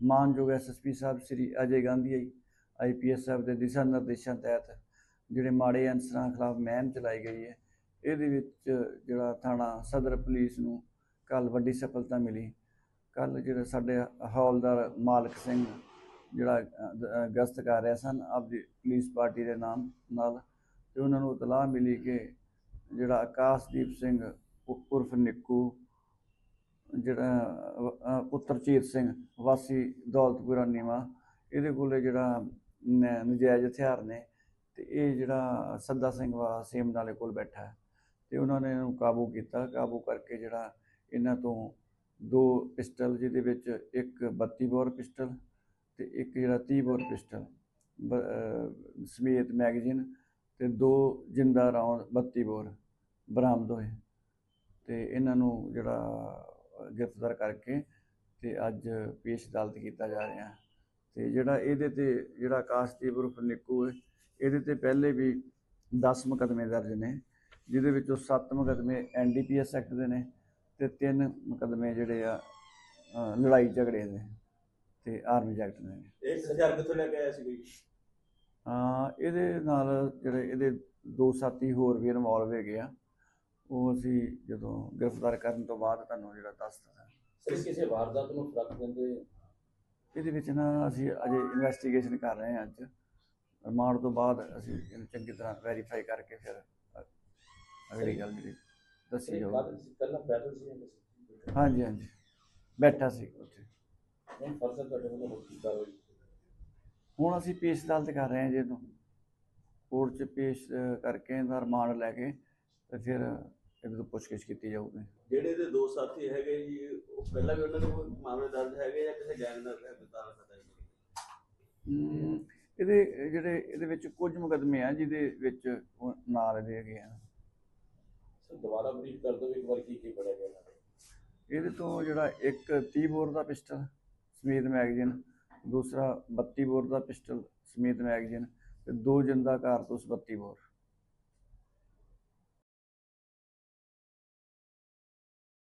ਮਾਨਯੋਗ ਐਸਐਸਪੀ ਸਾਹਿਬ Shri Ajay Gandhi I IPS ਸਾਹਿਬ ਦੇ ਦਿਸ਼ਾ ਨਿਰਦੇਸ਼ਾਂ ਤਹਿਤ ਜਿਹੜੇ ਮਾੜੇ ਅਨਸਰਾਂ ਖਿਲਾਫ ਮਹਿਮ ਚਲਾਈ ਗਈ ਹੈ, ਇਹਦੇ ਵਿੱਚ ਜਿਹੜਾ ਥਾਣਾ ਸਦਰ ਪੁਲਿਸ ਨੂੰ ਕੱਲ ਵੱਡੀ ਸਫਲਤਾ ਮਿਲੀ। ਕੱਲ ਜਿਹੜਾ ਸਾਡੇ ਹੌਲਦਾਰ ਮਾਲਕ ਸਿੰਘ ਜਿਹੜਾ ਗਸ਼ਤ ਕਰ ਰਿਹਾ ਸਨ ਆਪਦੀ ਪੁਲਿਸ ਪਾਰਟੀ ਦੇ ਨਾਮ ਨਾਲ, ਤੇ ਉਹਨਾਂ ਨੂੰ ਇਤਲਾਹ ਮਿਲੀ ਕਿ ਜਿਹੜਾ ਆਕਾਸ਼ਦੀਪ ਸਿੰਘ ਉਰਫ ਨਿੱਕੂ ਜਿਹੜਾ ਅ, ਪੁੱਤਰ ਚੀਤ ਸਿੰਘ ਵਾਸੀ ਦੌਲਤਪੁਰਾ ਨੀਵਾ ਇਹਦੇ ਕੋਲੇ ਜਿਹੜਾ ਨਜਾਇਜ਼ ਹਥਿਆਰ ਨੇ ਤੇ ਇਹ ਜਿਹੜਾ ਸੱਦਾ ਸਿੰਘ ਵਾ ਸੇਮ ਨਾਲੇ ਕੋਲ ਬੈਠਾ ਹੈ ਤੇ ਉਹਨਾਂ ਨੇ ਇਹਨੂੰ ਕਾਬੂ ਕੀਤਾ। ਕਾਬੂ ਕਰਕੇ ਜਿਹੜਾ ਇਹਨਾਂ ਤੋਂ ਦੋ ਪਿਸਟਲ ਜਿਹਦੇ ਵਿੱਚ ਇੱਕ 32 ਬੋਰ ਪਿਸਟਲ ਤੇ ਇੱਕ ਜਿਹੜਾ 30 ਬੋਰ ਪਿਸਟਲ ਸਮੇਤ ਮੈਗਜ਼ੀਨ ਤੇ ਦੋ ਜਿੰਦਾ ਰੌਂਦ 32 ਬੋਰ ਬਰਾਮਦ ਹੋਏ ਤੇ ਇਹਨਾਂ ਨੂੰ ਜਿਹੜਾ ਗ੍ਰਿਫਤਾਰ ਕਰਕੇ ਤੇ ਅੱਜ ਪੇਸ਼ ਅਦਾਲਤ ਕੀਤਾ ਜਾ ਰਿਹਾ। ਹੈ ਤੇ ਜਿਹੜਾ ਇਹਦੇ ਤੇ ਜਿਹੜਾ ਆਕਾਸ਼ਦੀਪ ਉਰਫ ਨਿੱਕੂ ਹੈ ਇਹਦੇ ਤੇ ਪਹਿਲੇ ਵੀ 10 ਮੁਕੱਦਮੇ ਦਰਜ ਨੇ ਜਿਹਦੇ ਵਿੱਚੋਂ 7 ਮੁਕੱਦਮੇ ਐਨਡੀਪੀਐਸ ਐਕਟ ਦੇ ਨੇ ਤੇ ਤਿੰਨ ਮੁਕੱਦਮੇ ਜਿਹੜੇ ਆ ਲੜਾਈ ਝਗੜੇ ਦੇ ਤੇ ਆਰਮੀ ਐਕਟ ਦੇ ਨੇ। ਇੱਕ ਹਥਿਆਰ ਕਿੱਥੋਂ ਲੈ ਕੇ ਆਇਆ ਸੀ ਕੋਈ? ਆ ਇਹਦੇ ਨਾਲ ਜਿਹੜੇ ਇਹਦੇ ਦੋ ਸਾਥੀ ਹੋਰ ਵੀ ਇਨਵੋਲਵ ਹੈਗੇ ਆ। ਉਹ ਅਸੀਂ ਜਦੋਂ ਗ੍ਰਿਫਤਾਰ ਕਰਨ ਤੋਂ ਬਾਅਦ ਤੁਹਾਨੂੰ ਜਿਹੜਾ ਦੱਸ ਦਿੱਤਾ। ਸਿਰ ਕਿਸੇ ਵਾਰਦਾਤ ਨੂੰ ਫ਼ਰਕ ਦਿੰਦੇ ਇਹਦੇ ਵਿੱਚ ਨਾ ਅਸੀਂ ਅਜੇ ਇਨਵੈਸਟੀਗੇਸ਼ਨ ਕਰ ਰਹੇ ਹਾਂ ਅੱਜ। ਰਿਮਾਂਡ ਤੋਂ ਬਾਅਦ ਅਸੀਂ ਇਹਨੂੰ ਚੰਗੀ ਤਰ੍ਹਾਂ ਵੈਰੀਫਾਈ ਕਰਕੇ ਫਿਰ ਅਗਲੀ ਗੱਲ ਜਿਹੜੀ ਦੱਸੀ ਇਹ ਜਾਊਗੀ। ਕਾਦਲ ਸੀ ਪਹਿਲਾਂ ਪੈਦਲ ਸੀ ਜਾਂ ਕਿਸੇ ਹਾਂਜੀ ਹਾਂਜੀ। ਬੈਠਾ ਸੀ ਉੱਥੇ। ਹੁਣ ਫਰਜ਼ਨ ਤੁਹਾਡੇ ਵੱਲੋਂ ਹੋਰ ਕੀ ਕਾਰਵਾਈ ਹੁਣ ਅਸੀਂ ਪੇਸ਼ ਅਦਾਲਤ ਕਰ ਰਹੇ ਹਾਂ ਜੀ ਇਹਨੂੰ। ਕੋਰਟ 'ਚ ਪੇਸ਼ ਕਰਕੇ ਇਹਦਾ ਰਿਮਾਂਡ ਲੈ ਕੇ ਤੇ ਫਿਰ ਇਹਦੇ ਤੋਂ ਪੁੱਛਗਿੱਛ ਕੀਤੀ ਜਾਊਗੀ। ਜਿਹੜੇ ਦੇ ਦੋ ਸਾਥੀ ਹੈਗੇ ਜੀ ਉਹ ਪਹਿਲਾਂ ਵੀ ਉਹਨਾਂ ਦੇ ਕੋਈ ਮਾਮਲੇ ਦਰਜ ਹੈਗੇ ਜਾਂ ਕਿਸੇ ਗੈਂਗ ਨਾਲ ਗ੍ਰਿਫਤਾਰ ਪਤਾ ਨਹੀਂ ਹਮ, ਇਹਦੇ ਜਿਹੜੇ ਇਹਦੇ ਵਿੱਚ ਕੁਝ ਮੁਕੱਦਮੇ ਆ ਜਿਹਦੇ ਵਿੱਚ ਉਹ ਨਾਲ ਇਹਦੇ ਹੈਗੇ ਆ। ਸਰ ਦੁਬਾਰਾ ਬਰੀਫ ਕਰ ਦਿਓ ਇੱਕ ਵਾਰ ਕੀ ਕੀ ਪੜਿਆ ਗਿਆ ਇਹਨਾਂ ਦਾ। ਇਹਦੇ ਤੋਂ ਜਿਹੜਾ ਇੱਕ 30 ਬੋਰ ਦਾ ਪਿਸਟਲ ਸਮੇਤ ਮੈਗਜ਼ੀਨ ਦੂਸਰਾ 32 ਬੋਰ ਦਾ ਪਿਸਟਲ ਸਮੇਤ ਮੈਗਜ਼ੀਨ ਤੇ ਦੋ ਜਿੰਦਾ ਕਾਰਤੂਸ 32 ਬੋਰ।